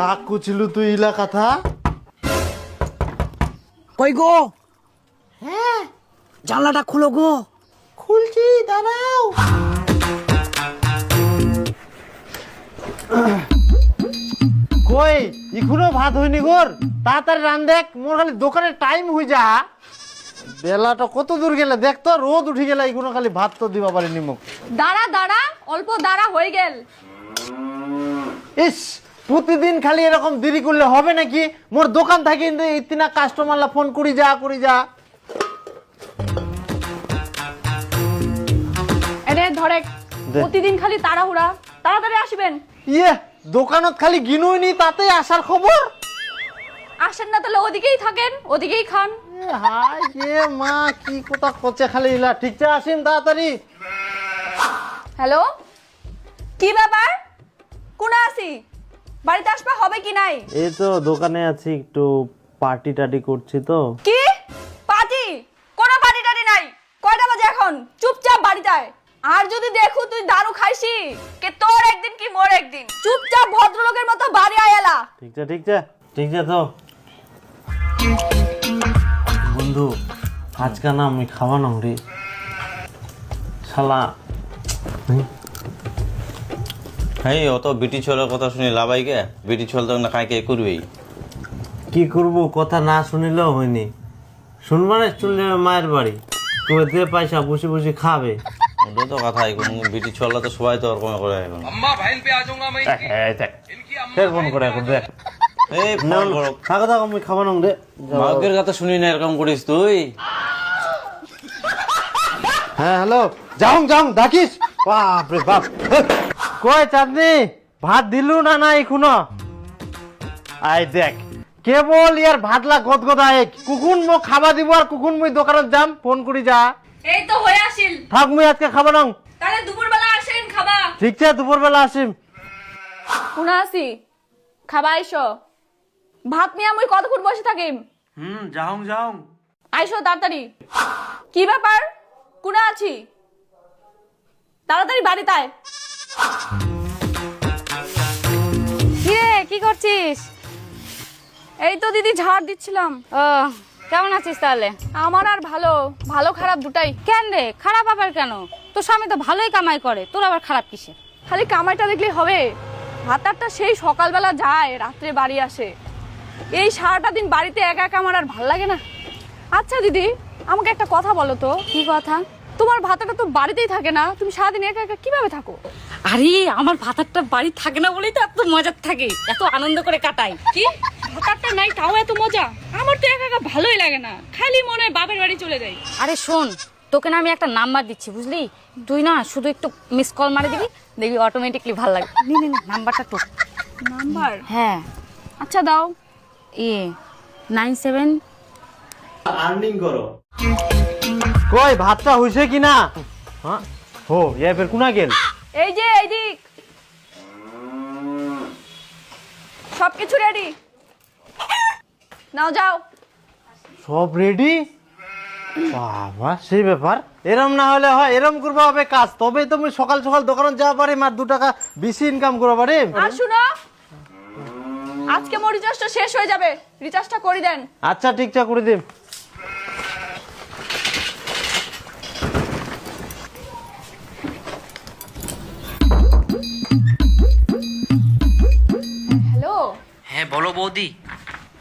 কাক কুছিলু তুই ইলা কথা? কই গো? হ্যাঁ। জানলাটা খুলো গো। খুলছি দাঁড়াও। কই এখনও ভাত হয়নি গোর তাড়াতাড়ি রান দেখ মোর খালি দোকানের টাইম হই যা। বেলাটা কত দূর গেলে? দেখ তো রোদ উঠে গেলে এখনও খালি ভাত তো দিবা পারিনি মুখ দাঁড়া দাঁড়া অল্প দাঁড়া হয়ে গেল। ইস! প্রতিদিন খালি এরকম দেরি করলে হবে নাকি? মোর দোকান থাকে ইতিনা কাস্টমারলা ফোন করি যা করি যা। এনে ধরে দে। প্রতিদিন খালি তাড়াহুড়া। তাড়াতাড়ি আসবেন। ইয়ে দোকানত খালি গিনুই নি তাতে আসার খবর? আসেন না তাহলে ওদিকেই থাকেন ওদিকেই খান। এ হাই এ মা কি কথা কচে খালি ইলা ঠিকছে আসিম তাড়াতাড়ি। হ্যালো? কি ব্যাপার? কোন আসি? বাড়িতে আসবা হবে কি নাই? এই তো দোকানে আছি একটু পার্টি টাটি করছি তো। কি? পার্টি কোনো পার্টি টাটি নাই। কয়টা বাজে এখন? চুপচাপ বাড়িতে আয়। আর যদি দেখু তুই দারু খাইছি কে তোর একদিন কি মোর একদিন? চুপচাপ ভদ্রলোকের মতো বাড়ি আয়ালা ঠিকছে ঠিক আছে তো। বন্ধু আজকে না আমি খাওয়ানো রে। শালা হ্যাঁ, এই অত বিটি ছোলের কথা শুনি লাভাই লাভাইকে বিটি ছোল তখন কাই কে করবি কি করব কথা না শুনিলেও হয়নি। শুনবার চলে মায়ের বাড়ি। কুয়েতে পয়সা বসে বসে খাবে। ওটা তো কথা এখন বিটি ছোলা তো সবাই তো ওরকম করে এখন। ফোন করে এখন দেখ। এই ফোন করো। থাকো থাকো আমি খাব না দে। মাগের কথা শুনি না এরকম করিস তুই? হ্যাঁ হ্যালো। যাও যাও ডাকিস। বাপ রে বাপ। কই চাঁদনি? ভাত দিলু না না এখনও? আই দেখ। কেবল ইয়ার ভাতলা গদ গদা এক। কুকুন মো খাবা দিব আর কুকুন মুই দোকানত যাম ফোন করি যা। এই তো হয়ে আসিল। থাক মুই আজকে খাবা নং। তাহলে দুপুরবেলা আসেন খাবা। ঠিক আছে দুপুর বেলা আসিম। কোন আসি খাবা আইসো। ভাত নিয়ে আমি কতক্ষণ বসে থাকিম? হুম যাও যাও আইসো তাড়াতাড়ি। কি ব্যাপার? কোনা আছি? তাড়াতাড়ি বাড়িতে আয়। কিরে কি করছিস? এই তো দিদি ঝাড় দিচ্ছিলাম। ও কেমন আছিস তাহলে? আমার আর ভালো ভালো খারাপ দুটাই। কেন রে? খারাপ আবার কেন? তোর স্বামী তো ভালোই কামাই করে তোর আবার খারাপ কিসের? খালি কামাইটা দেখলে হবে। ভাতারটা সেই সকালবেলা যায় রাত্রে বাড়ি আসে। এই সারাটা দিন বাড়িতে একা একা আমার আর ভালো লাগে না। আচ্ছা দিদি আমাকে একটা কথা বলো তো। কি কথা? তোমার ভাতাটা তো বাড়িতেই থাকে না। তুমি সারাদিন একা একা কীভাবে থাকো? আরে আমার ভাতারটা বাড়ি থাকে না বলেই তো এত মজার থাকে। এত আনন্দ করে কাটাই। কি? ভাতারটা নাই তাও এত মজা? আমার তো একা একা ভালোই লাগে না। খালি মনে হয় বাপের বাড়ি চলে যাই। আরে শোন তোকে না আমি একটা নাম্বার দিচ্ছি বুঝলি? তুই না শুধু একটু মিস কল মারে দিবি দেখবি অটোমেটিকলি ভালো লাগবে। নি নি নি, নাম্বারটা তো নাম্বার? হ্যাঁ। আচ্ছা দাও। এ নাইন সেভেন আর্নিং করো। কই ভাতটা হইছে কি না হ্যাঁ? হো ইয়ে ফের কুনা গেল? এই যে এইদিক সবকিছু রেডি নাও যাও। সব রেডি বাবা সেই ব্যাপার। এরম না হলে হয় এরম করব হবে কাজ। তবে তুমি সকাল সকাল দোকানে যাওয়া পারি মার দু টাকা বেশি ইনকাম করব পারি আর শুনো আজকে মোর রিচার্জটা শেষ হয়ে যাবে। রিচার্জটা করে দেন। আচ্ছা ঠিকঠাক করে দিম হ্যাঁ বলো বৌদি।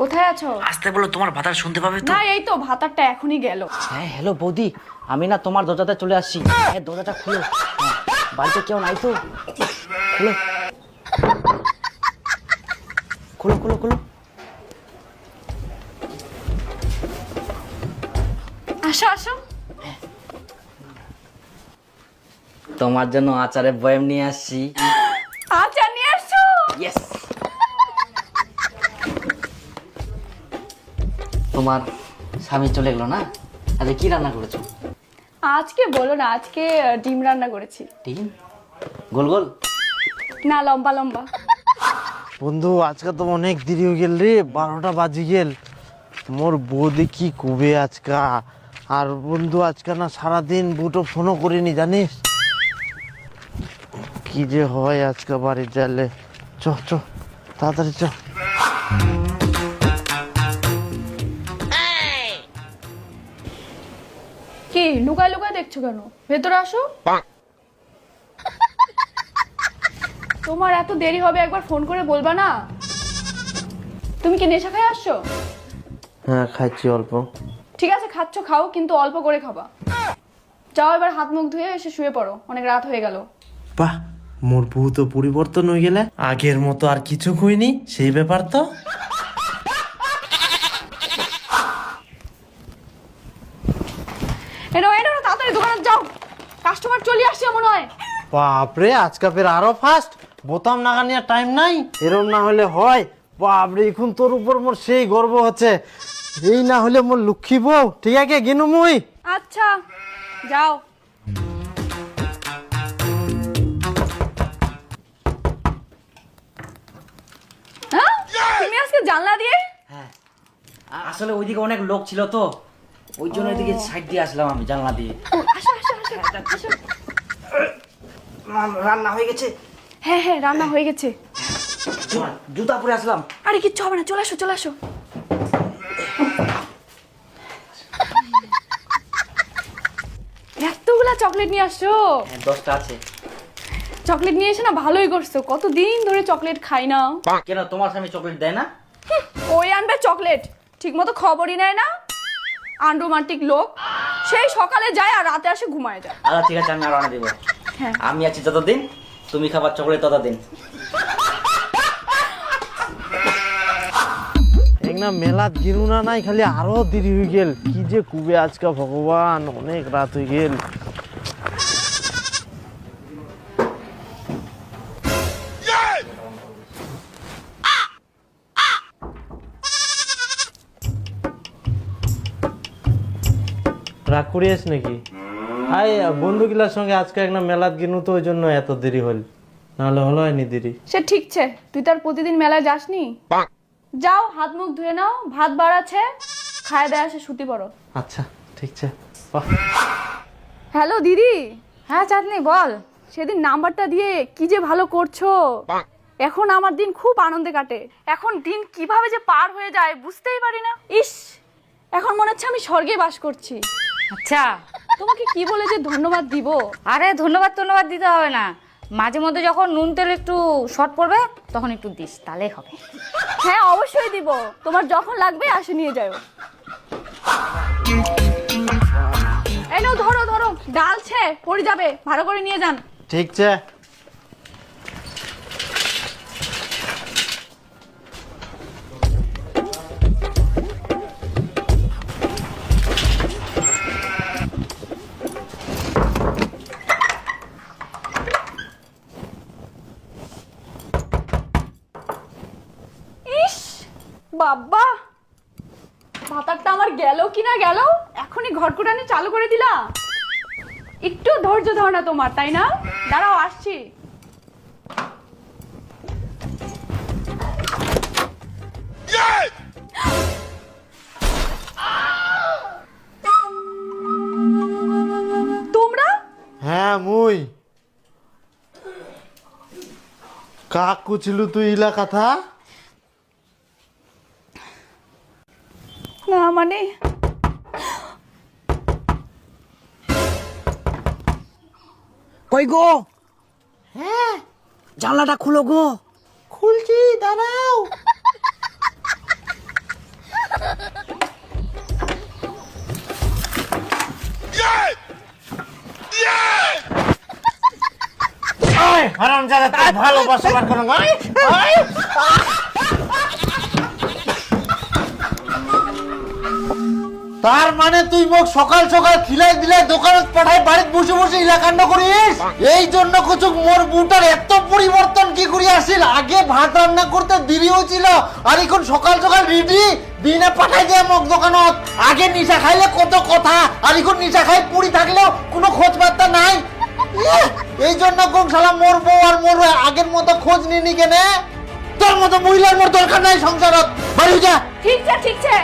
কোথায় আছো? আসতে বলো তোমার ভাতার শুনতে পাবে তো। না এই তো ভাতারটা এখনই গেল। হ্যাঁ হ্যালো বৌদি। আমি না তোমার দরজাতে চলে আসছি। হ্যাঁ দরজাটা খুলো। হ্যাঁ, বাড়িতে কেউ নাই তো? খুলো। খুলো খুলো খুলো। আসো আসো। তোমার জন্য আচারে বয়াম নিয়ে আসছি। তোমার স্বামী চলে গেলো না? আরে কি রান্না করেছ? আজকে বলো না আজকে ডিম রান্না করেছি। ডিম? গোল গোল? না লম্বা লম্বা। বন্ধু আজকে তো অনেক দেরি হয়ে গেল রে বারোটা বাজি গেল। মোর বৌদি কি কবে আজকা? আর বন্ধু আজকে না সারাদিন বুটো ফোনও করিনি জানিস? কি যে হয় আজকে বাড়ি যালে চ চ তাড়াতাড়ি চ। লুকায় লুকায় দেখছ কেন? ভেতরে আসো। তোমার এত দেরি হবে একবার ফোন করে বলবা না? তুমি কি নেশা খাই আসছো? হ্যাঁ খাচ্ছি অল্প। ঠিক আছে খাচ্ছ খাও কিন্তু অল্প করে খাবা। যাও এবার হাত মুখ ধুয়ে এসে শুয়ে পড়ো অনেক রাত হয়ে গেল। বাহ মোর বউ তো পরিবর্তন হয়ে গেলে। আগের মতো আর কিছু কইনি সেই ব্যাপার তো এনো এনো এনো, তাড়াতাড়ি দোকানে যাও কাস্টমার চলে আসছে মনে হয় বাপরে আজকে ফের আরও ফাস্ট বোতাম নাগানিয়া টাইম নাই। এরম না হলে হয়। বাপরে এখন তোর উপর মোর সেই গর্ব হচ্ছে। এই না হলে মোর লক্ষ্মী বউ। ঠিক আছে গেনু মুই? আচ্ছা যাও। হ্যাঁ? তুমি আজকে জানলা দিয়ে? হ্যাঁ। আসলে ওইদিকে অনেক লোক ছিল তো। ওই জন্য ওইদিকে সাইড দিয়ে আসলাম আমি জানলা দিয়ে। আসো আসো আসো। আসো মা- রান্না হয়ে গেছে। হ্যাঁ হ্যাঁ রান্না হয়ে গেছে। জুতা পরে আসলাম। আরে কিচ্ছু হবে না চলে আসো চলে আসো। এতগুলা চকলেট নিয়ে আসছো? হ্যাঁ দশটা আছে। চকলেট নিয়ে এসে না ভালোই করছ। কতদিন ধরে চকলেট খাই না। কেন তোমার স্বামী চকলেট দেয় না? ওই আনবে চকলেট। ঠিক মতো খবরই নেয় না। আনরোমান্টিক লোক। সেই সকালে যায় আর রাতে আসে ঘুমায় যায়। আচ্ছা ঠিক আছে আমি আর দেবো। আমি আছি যতদিন তুমি খাবার চকলেট ততদিন। না মেলাত গিরু না নাই খালি আরও দেরি হয়ে গেল। কি যে কুবে আজকে ভগবান অনেক রাত হয়ে গেল। রাগ করিয়াস নাকি? আই বন্ধুগুলার সঙ্গে আজকে একটা মেলাত গিনু তো ওই জন্য এত দেরি হল নাহলে হলো হয়নি দেরি। সে ঠিকছে তুই তার প্রতিদিন মেলায় যাসনি? যাও হাত মুখ ধুয়ে নাও ভাত বাড়াচ্ছে খায় দেয় আসে শুতি পড়ো আচ্ছা ঠিক আছে বাহ হ্যালো দিদি? হ্যাঁ চাঁদনি বল। সেদিন নাম্বারটা দিয়ে কি যে ভালো করছ। এখন আমার দিন খুব আনন্দে কাটে। এখন দিন কীভাবে যে পার হয়ে যায় বুঝতেই পারি না। ইস এখন মনে হচ্ছে আমি স্বর্গে বাস করছি। আচ্ছা তোমাকে কি বলে যে ধন্যবাদ দিব? আরে ধন্যবাদ ধন্যবাদ দিতে হবে না। মাঝে মধ্যে যখন নুন তেল একটু শর্ট পড়বে তখন একটু দিস তাহলেই হবে। হ্যাঁ অবশ্যই দিব। তোমার যখন লাগবে আসে নিয়ে যাও। এই নাও ধরো ধরো। ডালছে পড়ে যাবে। ভালো করে নিয়ে যান। ঠিক আছে বাবা! ভাতারটা আমার গেল কি না গেল? এখনই ঘরকুটানি চালু করে দিলা একটু ধৈর্য ধর না তোমার, তাই না? দাঁড়াও, আসছি। তোমরা? হ্যাঁ মুই। কাক কুছিলু তুই ইলা কথা না মানে? কই গো? হ্যাঁ। জানলাটা খুলো গো। খুলছি দাঁড়াও। ওই হারামজাদা তুই ভালোবাসা বার করো তার মানে তুই মোক সকাল সকাল খিলাই দিলে দোকানে পাঠাই বাড়িতে বসে বসে ইলাকাণ্ড করিস? এই জন্য কুচুক মোর বুটার এত পরিবর্তন কি করি আসিল? আগে ভাত রান্না করতে দেরি হয়েছিল, আর এখন সকাল সকাল রেডি। দিনে পাঠাই দিয়ে মোক দোকানত। আগে নিশা খাইলে কত কথা, আর এখন নিশা খাই পুরি থাকলেও কোনো খোঁজ বার্তা নাই এই জন্য কোন শালা মোর বউ আর মোর আগের মতো খোঁজ নিনি কেনে? তোর মতো মহিলার মোর দরকার নাই সংসারত। বাড়ি যা। ঠিক আছে ঠিক আছে।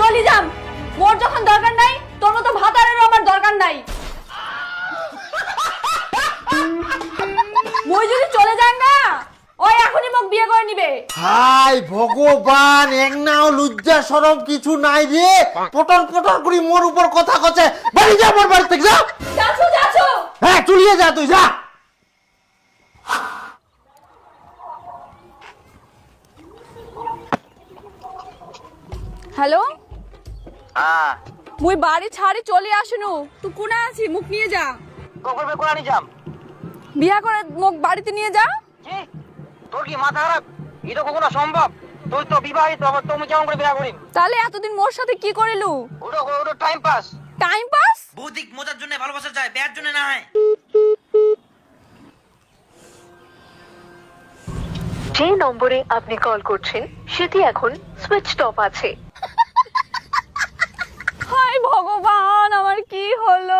চলি যাম। মোর যখন দরকার নাই তোর মতো ভাতারেরও আমার দরকার নাই। মই যদি চলে যান না ওই এখনই মোক বিয়ে করে নিবে। হাই ভগবান এক নাও লজ্জা সরম কিছু নাই রে। পটর পটর করি মোর উপর কথা কছে বাড়ি যা মোর বাড়ি থেকে যা। যাচ্ছো যাচ্ছো। হ্যাঁ চলিয়ে যা তুই যা। হ্যালো? মুই বাড়ি ছাড়ি চলে আসনু। তুই কোনা আছি মুখ নিয়ে যা। কোরআনি যাম বিয়া করে মুখ বাড়িতে নিয়ে যা। কি তোর কি মাথা খারাপ? এটা কখনো সম্ভব। তুই তো বিবাহিত আবার তুমি কেমন করে বিয়া করিম? তাহলে এতদিন মোর সাথে কি করিলু? ওটা ওটা টাইম পাস টাইম পাস বৌদিক মজার জন্য ভালোবাসা যায় বিয়ার জন্য না হয়। যে নম্বরে আপনি কল করছেন সেটি এখন সুইচ অফ আছে। হাই ভগবান আমার কি হলো?